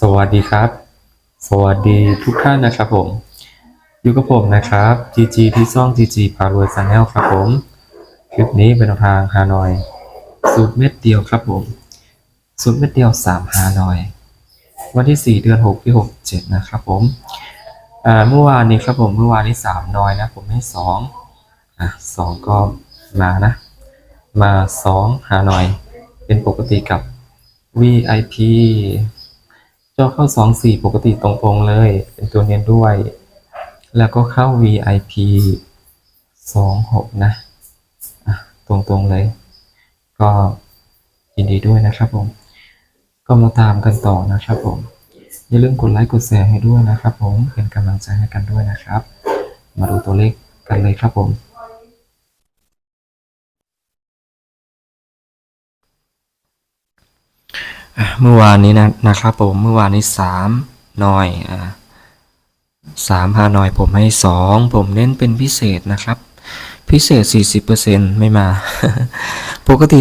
สวัสดีครับ สวัสดีทุกท่านนะครับผม อยู่กับผมนะครับ GG ที่ซ่อง GG พารวย Channel ครับผม คลิปนี้เป็นแนวทางฮานอย สูตรเม็ดเดียวครับผม สูตรเม็ดเดียว 3 ฮานอย วันที่ 4 เดือน 6 ที่ 67 นะครับผมเมื่อวานนี้ครับผม เมื่อวานนี้ 3 นอยนะ ผมให้ 2 อะ 2 ก็มานะ มา 2 ฮานอย เป็นปกติกับ VIP จอเข้า 2 4 ปกติตรงๆเลย เป็นตัวเนียนด้วย แล้วก็เข้า VIP 2 6 นะอะตรงๆเลย ก็ยินดีด้วยนะครับผม ก็มาตามกันต่อนะครับผม อย่าลืมกดไลค์กดแชร์ให้ด้วยนะครับผม เป็นกำลังใจให้กันด้วยนะครับ มาดูตัวเลขกันเลยครับผม เมื่อวานนี้นะนะครับผมเมื่อวานนี้สามหน่อยอ่าสามฮานอยผมให้สองผมเน้นเป็นพิเศษนะครับ พิเศษ 40%ไม่มา ปกติ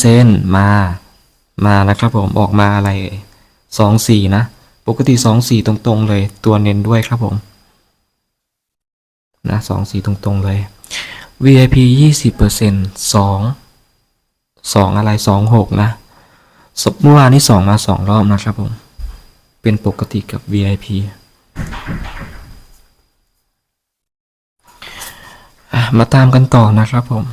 40%มามานะครับผมออกมาอะไรสองสี่นะ ปกติสองสี่ตรงๆเลย ตัวเน้นด้วยครับผมนะสองสี่ตรงๆเลย VIP 20%สองสองอะไรสองหกนะ ศพเมื่อวานนี้สองมาสองรอบนะครับผม เป็นปกติกับ VIP มาตามกันต่อนะครับผม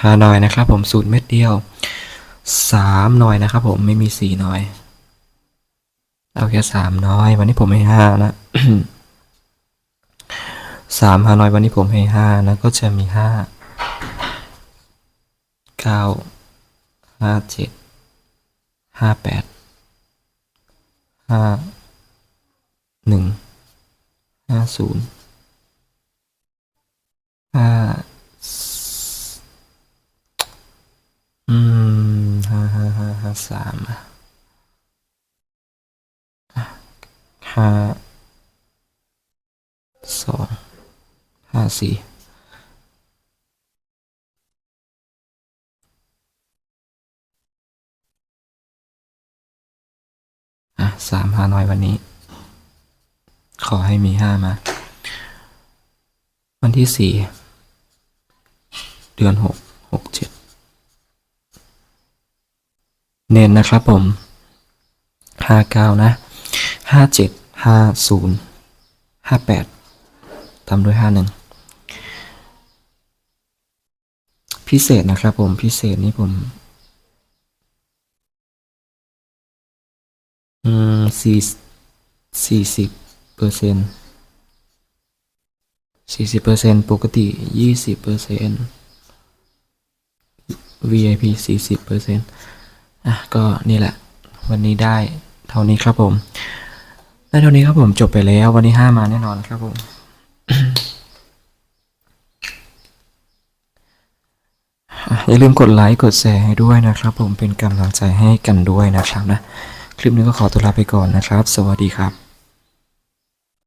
ฮานอยนะครับผมสูตรเม็ดเดียว สามหน่อยนะครับผมไม่มีสี่หน่อย เอาแค่สามน้อย วันนี้ผมให้ห้านะสามฮานอยวันนี้ผมให้ห้านะก็จะมีห้าเก้าห้าเจ็ดห้าแปดห้าหนึ่งห้าศูนย์ห้า อืมห้าห้าห้าห้า สามอะห้าสองห้าสี่อะสามห้าน้อยวันนี้ ขอให้มีห้ามา วันที่สี่เดือนหกหกเจ็ด เน้นนะครับผมห้าเก้านะห้าเจ็ดห้าศูนย์ห้าแปดทำด้วยห้าหนึ่งพิเศษนะครับผม พิเศษนี้ผม อืมสี่สี่สิบเปอร์เซ็นต์สี่สิบเปอร์เซ็นต์ปกติยี่สิบเปอร์เซ็นต์ VIP สี่สิบเปอร์เซ็นต์ อะก็นี่แหละ วันนี้ได้เท่านี้ครับผม ได้เท่านี้ครับผมจบไปแล้ววันนี้ห้ามาแน่นอนครับผมอย่าลืมกดไลค์กดแชร์ให้ด้วยนะครับ ผมเป็นกำลังใจให้กันด้วยนะครับนะ คลิปนี้ก็ขอตัวลาไปก่อนนะครับ สวัสดีครับ